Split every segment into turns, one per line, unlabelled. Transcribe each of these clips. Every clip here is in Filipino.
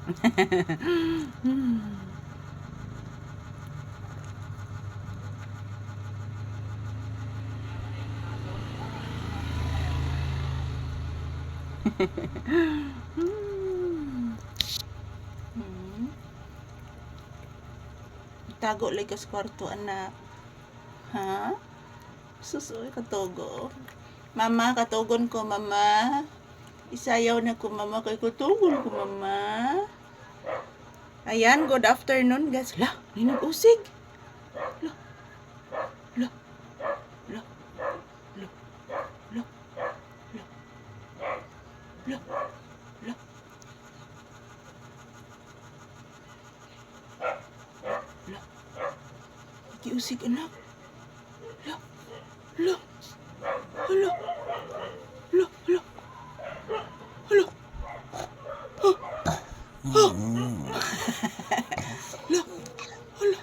Hmm. Tago ka sa kwarto, anak. Ha? Susoy, katogo. Mama, katogon ko, mama. Isayaw na ko, mama. Kay katogon ko, mama. Ayan, good afternoon, guys. La, ninag-usig. La, la, la, la, la, la, la, la. La. Kiusig anak. La. La. Hala. La. La. Hala. Ha. Ha. La. Hala. Hala. Hala. Oh. Hala. Hala.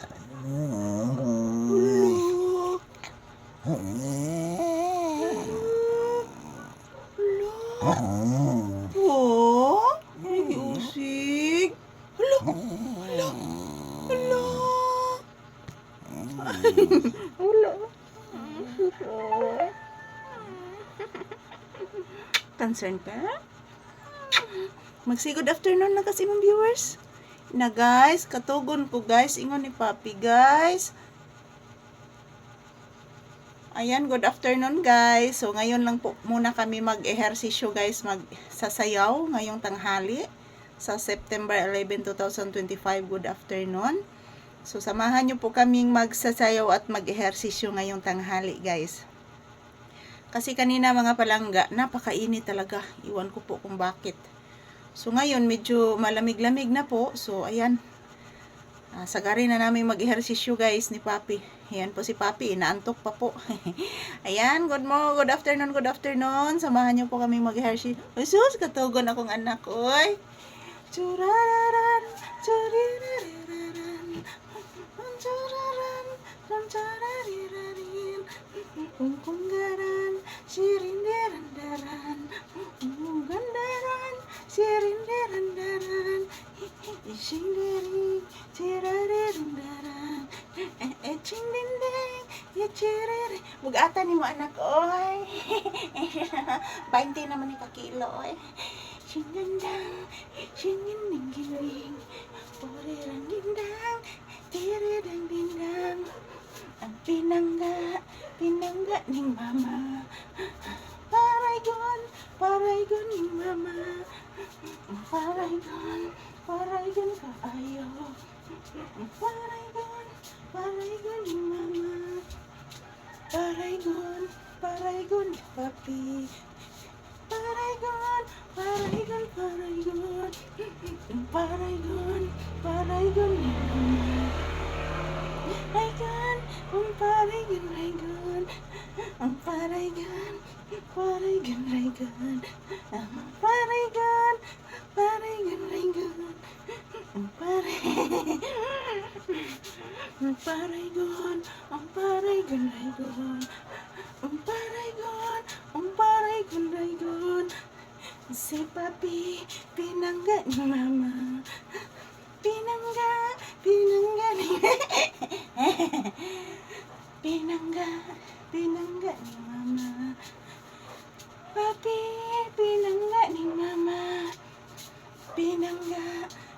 Hala. Hala. Concern ka? Magsi good afternoon na kasi mga viewers. Na guys, katugon ko guys, ingon ni Papi guys. Ayan, good afternoon guys. So ngayon lang po muna kami mag-ehersisyo guys, mag-sasayaw ngayong tanghali sa September 11, 2025. Good afternoon. So samahan niyo po kaming magsasayaw at mag-ehersisyo ngayong tanghali guys. Kasi kanina mga palangga, napakainit talaga. Iwan ko po kung bakit. So ngayon medyo malamig-lamig na po. So ayan. Ah, sagari na namin mag-ehersisyo guys ni Papi. Ayan po si Papi, inaantok pa po. ayan, good mo, good afternoon, good afternoon. Samahan niyo po kami mag-ehersisyo. Sus, katugon akong anak, oy. Churararan, churirariraran, gandaran, sirinderandaran, isindering, chirarirandaran, echindindeng, yachirere. Bugata ni mo anak, oy. 20 naman ni kakilo, oy. Singandang, singinding giling, porirang dindang, tiridang dindang, ang pinangga, pinangga ni mama. Paraygon, paraygon ni mama. Paraygon, paraygon ka ayo. Paraygon, paraygon ni mama. Paraygon, paraygon ni papi. Paraygon, paraygon, paraygon. Paraygon, paraygon ni mama. Raygon, um paraygon, raygon. Ang paraygon, paraygon, raygon. Ang paraygon, paraygon, raygon. Ang paray... Ang paraygon, ang paraygon, raygon. Ang paraygon, ang paraygon, raygon. Si papi, pinangga ni mama. Pinangga, pinangga ni mama. Papi, pinangga ni mama. Pinangga,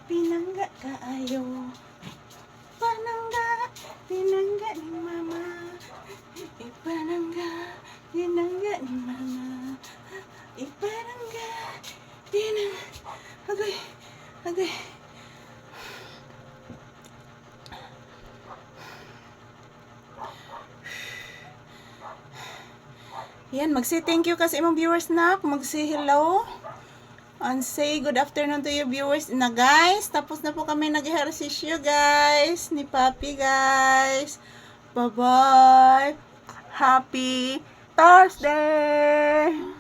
pinangga kaayo. Panangga, pinangga ni mama. Ipanangga, pinangga ni mama. Ipanangga, pinang... Agay, agay. Yan, mag-say thank you kasi imong viewers na. Mag-say hello. And say good afternoon to you viewers na guys. Tapos na po kami nag-ehersisyo guys. Ni Papi guys. Bye-bye. Happy Thursday!